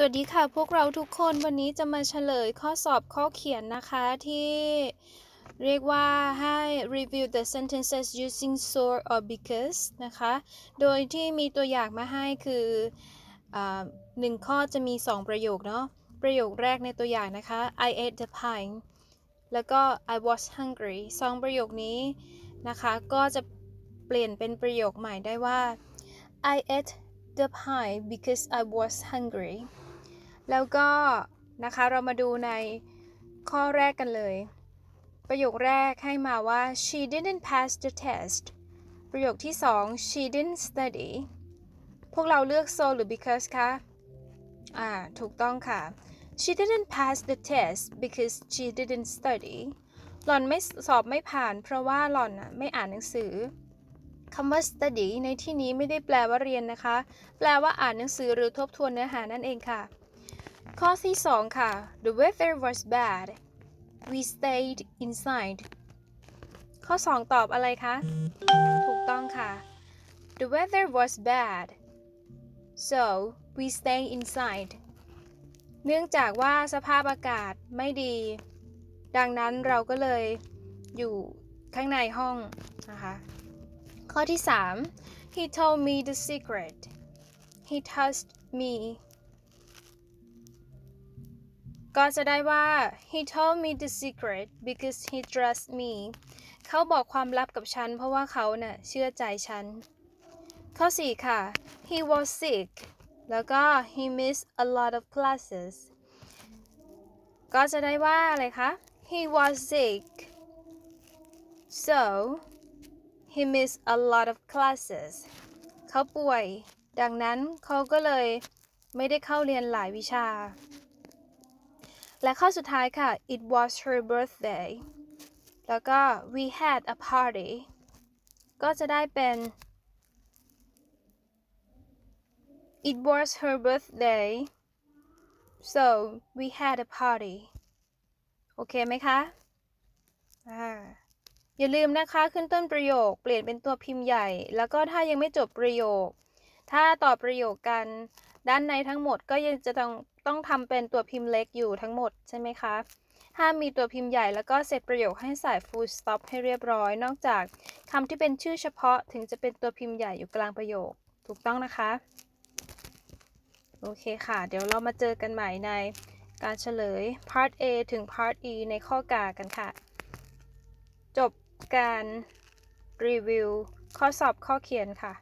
สวัสดีค่ะพวกเราทุกคนวันนี้จะมาเฉลยข้อสอบข้อเขียนนะคะที่เรียกว่าให้ review the sentences using so or because นะคะ โดยที่มีตัวอย่างมาให้คืออหนึ่งข้อจะมี 2 ประโยคเนาะประโยคแรกในตัวอย่างนะคะ I ate the pie แล้วก็ I was hungry สองประโยคนี้นะคะก็จะเปลี่ยนเป็นประโยคใหม่ได้ว่า I ate the pie because I was hungry แล้วก็นะคะเรามาดูในข้อแรกกันเลย ประโยคแรกให้มาว่า she didn't pass the test ประโยคที่สอง she didn't study พวกเราเลือก so หรือ because คะ อ่า ถูกต้องค่ะ she didn't pass the test because she didn't study หล่อนไม่สอบไม่ผ่าน เพราะว่าหล่อนน่ะไม่อ่านหนังสือคำว่า study ในที่นี้ไม่ได้แปลว่าเรียนนะคะ แปลว่าอ่านหนังสือหรือทบทวนเนื้อหานั่นเองค่ะ ข้อที่ 2 ค่ะ The weather was bad we stayed inside ข้อ 2 ตอบอะไรคะ ถูกต้องค่ะ The weather was bad so we stayed inside เนื่องจากว่าสภาพอากาศไม่ดี ดังนั้นเราก็เลยอยู่ข้างในห้องนะคะ ข้อที่ 3 He told me the secret He touched me ก็จะได้ว่า He told me the secret because he trusts me เขาบอกความลับกับฉัน เพราะว่าเขาเน่ะเชื่อใจฉัน ข้อ 4 ค่ะ He was sick แล้วก็ he missed a lot of classes ก็จะได้ว่าอะไรคะ He was sick so he missed a lot of classes เขาป่วย ดังนั้นเขาก็เลยไม่ได้เข้าเรียนหลายวิชา และข้อสุดท้ายค่ะ it was her birthday แล้วก็ we had a party ก็จะได้เป็น it was her birthday so we had a party โอเคไหมคะ อ่า อย่าลืมนะคะ ขึ้นต้นประโยค เปลี่ยนเป็นตัวพิมพ์ใหญ่ แล้วก็ถ้ายังไม่จบประโยค ถ้าต่อประโยคกัน ด้านในทั้งหมดก็ยังจะต้องต้องทำเป็นตัวพิมพ์เล็กอยู่ทั้งหมดใช่ไหมคะ ห้ามมีตัวพิมพ์ใหญ่แล้วก็เสร็จประโยคให้ใส่ full stop ให้เรียบร้อย นอกจากคำที่เป็นชื่อเฉพาะถึงจะเป็นตัวพิมพ์ใหญ่อยู่กลางประโยค ถูกต้องนะคะ โอเคค่ะ เดี๋ยวเรามาเจอกันใหม่ในการเฉลย part A ถึง part E ในข้อกากันค่ะ จบการรีวิวข้อสอบข้อเขียนค่ะ